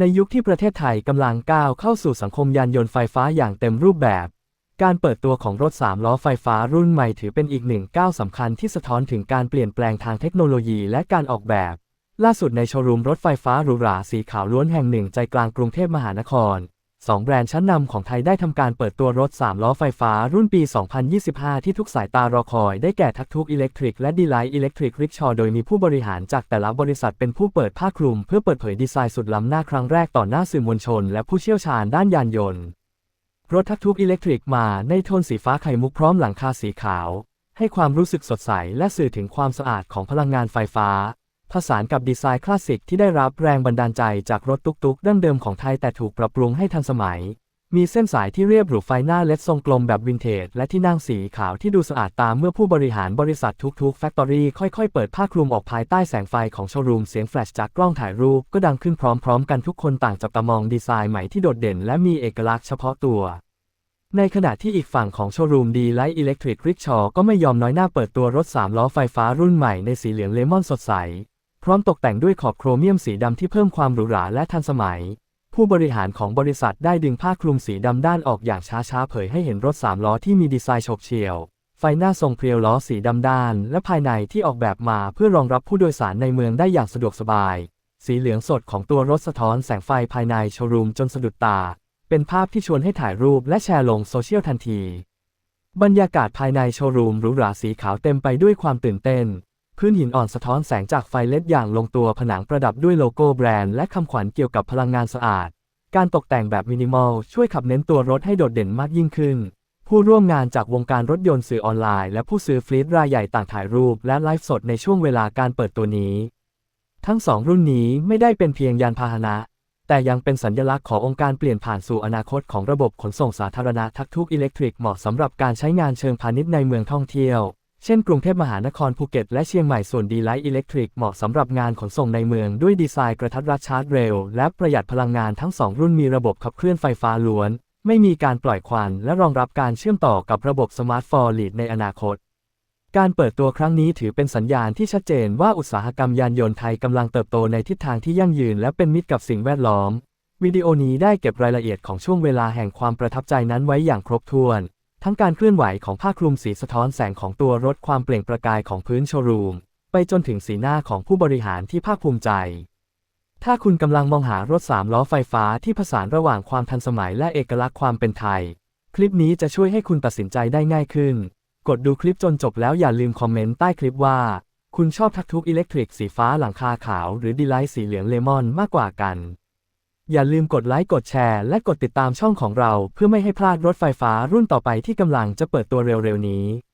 ในยุคที่ประเทศไทยกำลังก้าวเข้าสู่สังคมยานยนต์ไฟฟ้าอย่างเต็มรูปแบบ การเปิดตัวของรถ3ล้อไฟฟ้ารุ่นใหม่ถือเป็นอีกหนึ่งก้าวสำคัญที่สะท้อนถึงการเปลี่ยนแปลงทางเทคโนโลยีและการออกแบบ ล่าสุดในโชว์รูมรถไฟฟ้าหรูหราสีขาวล้วนแห่งหนึ่งใจกลางกรุงเทพมหานคร สองแบรนด์ชั้นนำของไทยได้ทำการเปิดตัวรถ 3 ล้อไฟฟ้ารุ่นปี 2025 ที่ทุกสายตารอคอย ได้แก่ทักทุกอิเล็กทริกและดีไลท์อิเล็กทริกริกชอโดยมีผู้บริหารจากแต่ละบริษัทเป็นผู้เปิดผ้าคลุม เพื่อเปิดเผยดีไซน์สุดล้ำหน้าครั้งแรกต่อหน้าสื่อมวลชน และผู้เชี่ยวชาญด้านยานยนต์ รถทักทุกอิเล็กทริกมาในโทนสีฟ้าไข่มุกพร้อมหลังคาสีขาว ให้ความรู้สึกสดใสและสื่อถึงความสะอาดของพลังงานไฟฟ้า ผสานกับดีไซน์คลาสสิกที่ได้รับแรงบันดาลใจจากรถตุกๆดั้งเดิมของไทยแต่ถูกปรับปรุงให้ทันสมัย มีเส้นสายที่เรียบหรูไฟหน้าเล็ดทรงกลมแบบวินเทจ และที่นั่งสีขาวที่ดูสะอาดตามเมื่อผู้บริหารบริษัททุกๆแฟคทอรี่ค่อยๆ เปิดผ้าคลุมออกภายใต้แสงไฟของโชว์รูมเสียงแฟลชจากกล้องถ่ายรูปก็ดังขึ้นพร้อมๆ กันทุกคนต่างจับตามองดีไซน์ใหม่ที่โดดเด่น และมีเอกลักษณ์เฉพาะตัวในขณะที่อีกฝั่งของโชว์รูมดีไลท์อิเล็กทริกริกชอก็ไม่ยอมน้อยหน้าเปิดตัวรถ 3 ล้อไฟฟ้ารุ่นใหม่ในสีเหลืองเลมอนสดใส พร้อมตกแต่งด้วยขอบโครเมียมสีดำที่เพิ่มความหรูหราและทันสมัย ผู้บริหารของบริษัทได้ดึงผ้าคลุมสีดำด้านออกอย่างช้าๆ เผยให้เห็นรถ3ล้อที่มีดีไซน์ฉบเฉี่ยว ไฟหน้าทรงเพรียวล้อสีดำด้าน และภายในที่ออกแบบมาเพื่อรองรับผู้โดยสารในเมืองได้อย่างสะดวกสบาย สีเหลืองสดของตัวรถสะท้อนแสงไฟภายในโชว์รูมจนสะดุดตา เป็นภาพที่ชวนให้ถ่ายรูปและแชร์ลงโซเชียลทันที บรรยากาศภายในโชว์รูมหรูหราสีขาวเต็มไปด้วยความตื่นเต้น พื้นหินอ่อนสะท้อนแสงจากไฟเล็ดอย่างลงตัวผนังประดับด้วยโลโก้แบรนด์และคำขวัญเกี่ยวกับพลังงานสะอาด การตกแต่งแบบมินิมอลช่วยขับเน้นตัวรถให้โดดเด่นมากยิ่งขึ้น ผู้ร่วมงานจากวงการรถยนต์สื่อออนไลน์และผู้ซื้อฟลีตรายใหญ่ต่างถ่ายรูปและไลฟ์สดในช่วงเวลาการเปิดตัวนี้ ทั้งสองรุ่นนี้ไม่ได้เป็นเพียงยานพาหนะ แต่ยังเป็นสัญลักษณ์ขององค์การเปลี่ยนผ่านสู่อนาคตของระบบขนส่งสาธารณะทักทุกอิเล็กทริกเหมาะสำหรับการใช้งานเชิงพาณิชย์ในเมืองท่องเที่ยว เช่นกรุงเทพมหานครภูเก็ตและเชียงใหม่ส่วนดีไลท์อิเล็กทริกเหมาะสำหรับงานขนส่งในเมืองด้วยดีไซน์กระทัดรัดชาร์จเร็ว และประหยัดพลังงานทั้งสองรุ่นมีระบบขับเคลื่อนไฟฟ้าล้วน ไม่มีการปล่อยควันและรองรับการเชื่อมต่อกับระบบสมาร์ทฟอร์ลีดในอนาคต การเปิดตัวครั้งนี้ถือเป็นสัญญาณที่ชัดเจนว่าอุตสาหกรรมยานยนต์ไทยกำลังเติบโตในทิศทางที่ยั่งยืนและเป็นมิตรกับสิ่งแวดล้อม วิดีโอนี้ได้เก็บรายละเอียดของช่วงเวลาแห่งความประทับใจนั้นไว้อย่างครบถ้วน ทั้งการเคลื่อนไหวของผ้าคลุมสีสะท้อนแสงของตัวรถความเปล่งประกายของพื้นโชว์รูม ไปจนถึงสีหน้าของผู้บริหารที่ภาคภูมิใจ ถ้าคุณกำลังมองหารถ3ล้อไฟฟ้าที่ผสานระหว่างความทันสมัยและเอกลักษณ์ความเป็นไทย คลิปนี้จะช่วยให้คุณตัดสินใจได้ง่ายขึ้น กดดูคลิปจนจบแล้วอย่าลืมคอมเมนต์ใต้คลิปว่า คุณชอบทักทุกอิเล็กทริกสีฟ้าหลังคาขาว หรือดีไลท์สีเหลืองเลมอนมากกว่ากัน อย่าลืมกดไลค์กดแชร์และกดติดตามช่องของเรา เพื่อไม่ให้พลาดรถไฟฟ้ารุ่นต่อไปที่กำลังจะเปิดตัวเร็วๆนี้